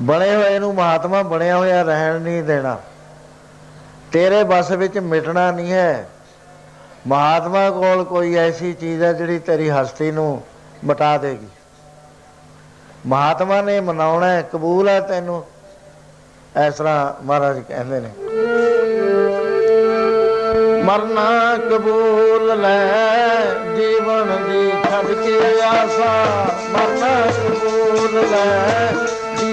ਬਣੇ ਹੋਏ ਨੂੰ ਮਹਾਤਮਾ ਬਣਿਆ ਹੋਇਆ ਰਹਿਣ ਨਹੀਂ ਦੇਣਾ। ਤੇਰੇ ਬਸ ਵਿੱਚ ਮਿਟਣਾ ਨਹੀਂ ਹੈ। ਮਹਾਤਮਾ ਕੋਲ ਕੋਈ ਐਸੀ ਚੀਜ਼ ਹੈ ਜਿਹੜੀ ਤੇਰੀ ਹਸਤੀ ਨੂੰ ਮਿਟਾ ਦੇਗੀ। ਮਹਾਤਮਾ ਨੇ ਮਨਾਉਣਾ ਹੈ, ਕਬੂਲ ਹੈ ਤੈਨੂੰ। ਇਸ ਤਰ੍ਹਾਂ ਮਹਾਰਾਜ ਕਹਿੰਦੇ ਨੇ। ਮਰਨਾ ਕਬੂਲ ਲੈ, ਜੀਵਨ ਦੀ ਛੱਡ ਕੇ ਆਸਾ। ਮਰਨਾ ਕਬੂਲ ਲੈ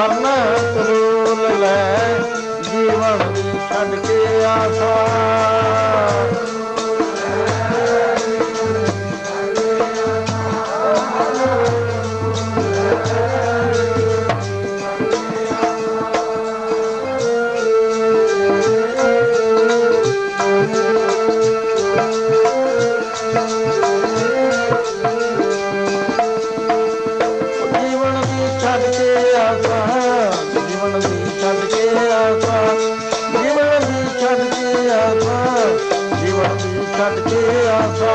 ਮਰਨਾ ਕਬੂਲ ਲੈ ਜੀਵਨ ਛੱਡ ਕੇ ਆਸਾ ছাড়কে আসা জীবন দি ছাড়কে আসা জীবন দি ছাড়কে আসা জীবন দি ছাড়কে আসা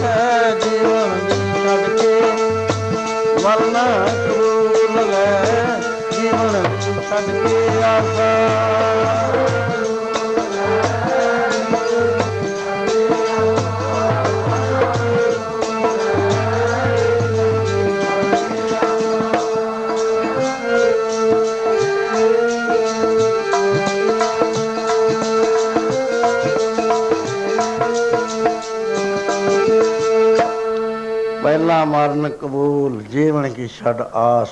जीवन सबके आशा ਪਹਿਲਾ ਮਰਨ ਕਬੂਲ ਜੀਵਨ ਕੀ ਛੱਡ ਆਸ